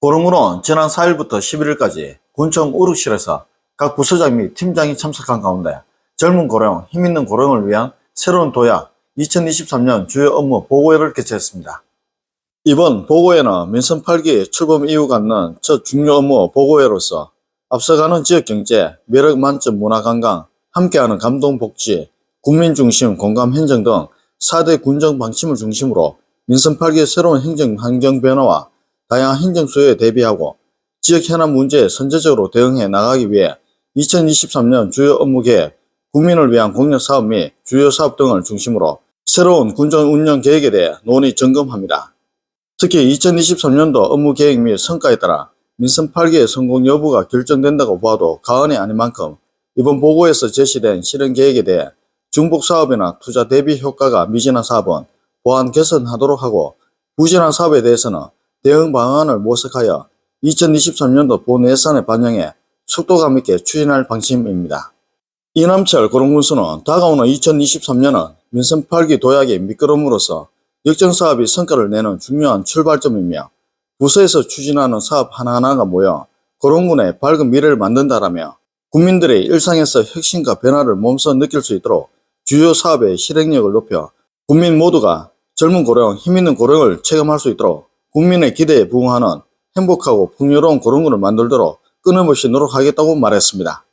고름으로 지난 4일부터 11일까지 군청 우룩실에서 각 부서장 및 팀장이 참석한 가운데 젊은 고령, 힘있는 고령을 위한 새로운 도약 2023년 주요 업무 보고회를 개최했습니다. 이번 보고회는 민선 8기 출범 이후 갖는 첫 중요 업무 보고회로서 앞서가는 지역 경제, 매력 만점 문화 관광, 함께하는 감동 복지, 국민 중심 공감 행정 등 4대 군정 방침을 중심으로 민선 8기의 새로운 행정 환경 변화와 다양한 행정 수요에 대비하고 지역 현안 문제에 선제적으로 대응해 나가기 위해 2023년 주요 업무 계획, 국민을 위한 공약 사업 및 주요 사업 등을 중심으로 새로운 군정 운영 계획에 대해 논의 점검합니다. 특히 2023년도 업무 계획 및 성과에 따라 민선 8기의 성공 여부가 결정된다고 봐도 과언이 아닌 만큼 이번 보고에서 제시된 실행 계획에 대해 중복 사업이나 투자 대비 효과가 미진한 사업은 보완 개선하도록 하고 부진한 사업에 대해서는 대응 방안을 모색하여 2023년도 본 예산에 반영해 속도감 있게 추진할 방침입니다. 이남철 고롱군수는 다가오는 2023년은 민선 8기 도약의 미끄럼으로서 역정 사업이 성과를 내는 중요한 출발점이며 부서에서 추진하는 사업 하나하나가 모여 고롱군의 밝은 미래를 만든다라며 국민들의 일상에서 혁신과 변화를 몸소 느낄 수 있도록 주요 사업의 실행력을 높여 국민 모두가 젊은 고령, 힘 있는 고령을 체감할 수 있도록 국민의 기대에 부응하는 행복하고 풍요로운 고령군을 만들도록 끊임없이 노력하겠다고 말했습니다.